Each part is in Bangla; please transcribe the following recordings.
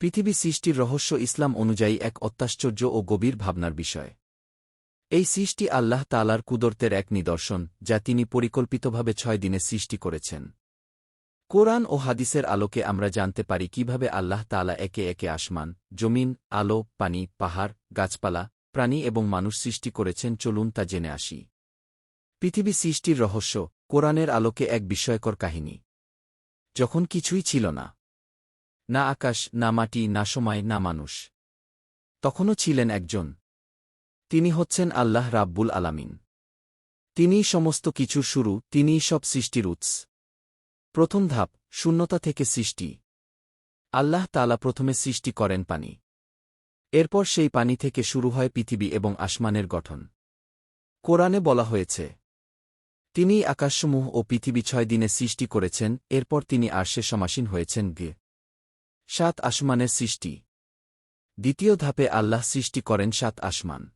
পৃথিবী সৃষ্টির রহস্য ইসলাম অনুযায়ী এক অত্যাশ্চর্য ও গভীর ভাবনার বিষয়। এই সৃষ্টি আল্লাহ তালার কুদরতের এক নিদর্শন, যা তিনি পরিকল্পিতভাবে ছয় দিনে সৃষ্টি করেছেন। কোরআন ও হাদিসের আলোকে আমরা জানতে পারি কীভাবে আল্লাহ তালা একে একে আসমান, জমিন, আলো, পানি, পাহাড়, গাছপালা প্রাণী এবং মানুষ সৃষ্টি করেছেন, চলুন তা জেনে আসি। পৃথিবী সৃষ্টির রহস্য, কোরআনের আলোকে এক বিস্ময়কর কাহিনী। যখন কিছুই ছিল না না আকাশ, না মাটি, না সময়, না মানুষ, তখনও ছিলেন একজন। তিনি হচ্ছেন আল্লাহ রাব্বুল আলামিন। তিনিই সমস্ত কিছুর শুরু, তিনিই সব সৃষ্টির উৎস। প্রথম ধাপ, শূন্যতা থেকে সৃষ্টি। আল্লাহ তালা প্রথমে সৃষ্টি করেন পানি। এরপর সেই পানি থেকে শুরু হয় পৃথিবী এবং আসমানের গঠন। কোরআনে বলা হয়েছে, তিনিই আকাশসমূহ ও পৃথিবী ছয় দিনে সৃষ্টি করেছেন, এরপর তিনি আরশে সমাসীন হয়েছেন গে। সাত আসমানের সৃষ্টি। দ্বিতীয় ধাপে আল্লাহ সৃষ্টি করেন সাত আসমান।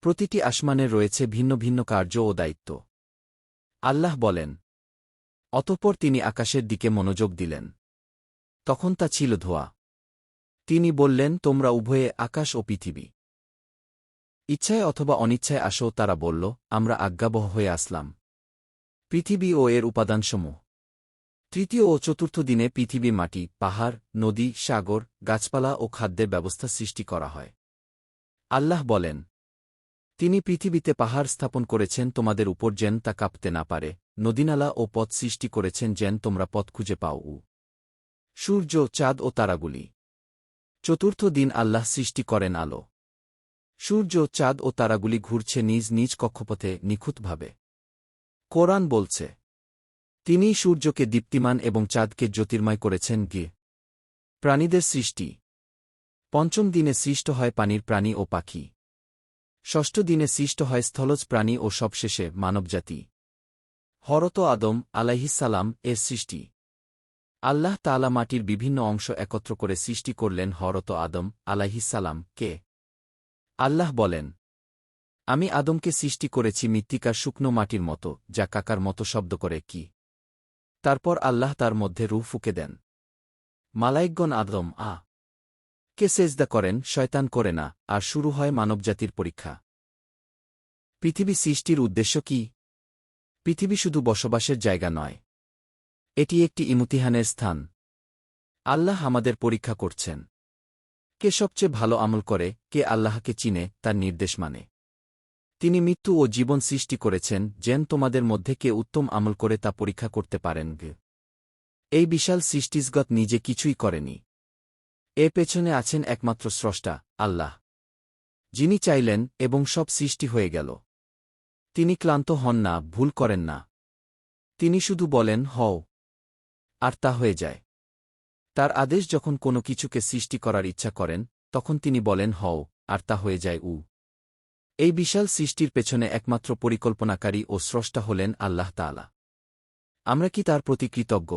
প্রতিটি আসমানে রয়েছে ভিন্ন ভিন্ন কার্য ও দায়িত্ব। আল্লাহ বলেন, অতঃপর তিনি আকাশের দিকে মনোযোগ দিলেন। তখন তা ছিল ধোয়া। তিনি বললেন, তোমরা উভয়ে আকাশ ও পৃথিবী। ইচ্ছায় অথবা অনিচ্ছায় আসো, তারা বলল, আমরা আজ্ঞাবহ হয়ে আসলাম। পৃথিবী ও এর উপাদানসমূহ। তৃতীয় ও চতুর্থ দিনে পৃথিবী মাটি, পাহাড়, নদী, সাগর, গাছপালা ও খাদ্যের ব্যবস্থা সৃষ্টি করা হয়। আল্লাহ বলেন, তিনি পৃথিবীতে পাহাড় স্থাপন করেছেন তোমাদের উপর যেন তা কাঁপতে না পারে। নদীনালা ও পথ সৃষ্টি করেছেন যেন তোমরা পথ খুঁজে পাও সূর্য, চাঁদ ও তারাগুলি। চতুর্থ দিন আল্লাহ সৃষ্টি করেন আলো। সূর্য, চাঁদ ও তারাগুলি ঘুরছে নিজ নিজ কক্ষপথে নিখুঁতভাবে। কোরআন বলছে, তিনিই সূর্যকে দীপ্তিমান এবং চাঁদকে জ্যোতির্ময় করেছেন গিয়ে। প্রাণীদের সৃষ্টি। পঞ্চম দিনে সৃষ্ট হয় পানির প্রাণী ও পাখি। ষষ্ঠ দিনে সৃষ্ট হয় স্থলজ প্রাণী ও সবশেষে মানবজাতি। হরত আদম আলাইহিসালাম এর সৃষ্টি। আল্লাহ তালা মাটির বিভিন্ন অংশ একত্র করে সৃষ্টি করলেন হরত আদম আলাইহিসালাম কে? আল্লাহ বলেন, আমি আদমকে সৃষ্টি করেছি মৃত্তিকার শুকনো মাটির মতো, যা কাকার মতো শব্দ করে কি? তারপর আল্লাহ তার মধ্যে রু ফুকে দেন। মালাইকগণ আদম, আ, কে সেজদা করেন? শয়তান করে না, আর শুরু হয় মানবজাতির পরীক্ষা। পৃথিবী সৃষ্টির উদ্দেশ্য কি? পৃথিবী শুধু বসবাসের জায়গা নয় এটি একটি ইমতিহানের স্থান। আল্লাহ আমাদের পরীক্ষা করছেন। কে সবচেয়ে ভালো আমল করে, কে আল্লাহকে চিনে, তার নির্দেশ মানে। তিনি মৃত্যু ও জীবন সৃষ্টি করেছেন, যেন তোমাদের মধ্যে কে উত্তম আমল করে তা পরীক্ষা করতে পারেন এই বিশাল সৃষ্টিসগত নিজে কিছুই করেনি। এ পেছনে আছেন একমাত্র স্রষ্টা, আল্লাহ। যিনি চাইলেন এবং সব সৃষ্টি হয়ে গেল। তিনি ক্লান্ত হন না, ভুল করেন না। তিনি শুধু বলেন, হও। আর তা হয়ে যায়। তার আদেশ যখন কোনো কিছুকে সৃষ্টি করার ইচ্ছা করেন, তখন তিনি বলেন, হও, আর তা হয়ে যায়, উ। এই বিশাল সৃষ্টির পেছনে একমাত্র পরিকল্পনাকারী ও স্রষ্টা হলেন আল্লাহ তালা আমরা কি তার প্রতি কৃতজ্ঞ?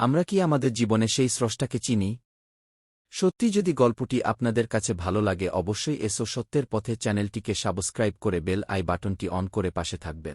আমরা কি আমাদের জীবনে সেই স্রষ্টাকে চিনি? সত্যি যদি গল্পটি আপনাদের কাছে ভালো লাগে, অবশ্যই এসো সত্যের পথে চ্যানেলটিকে সাবস্ক্রাইব করে বেল আই বাটনটি অন করে পাশে থাকবেন।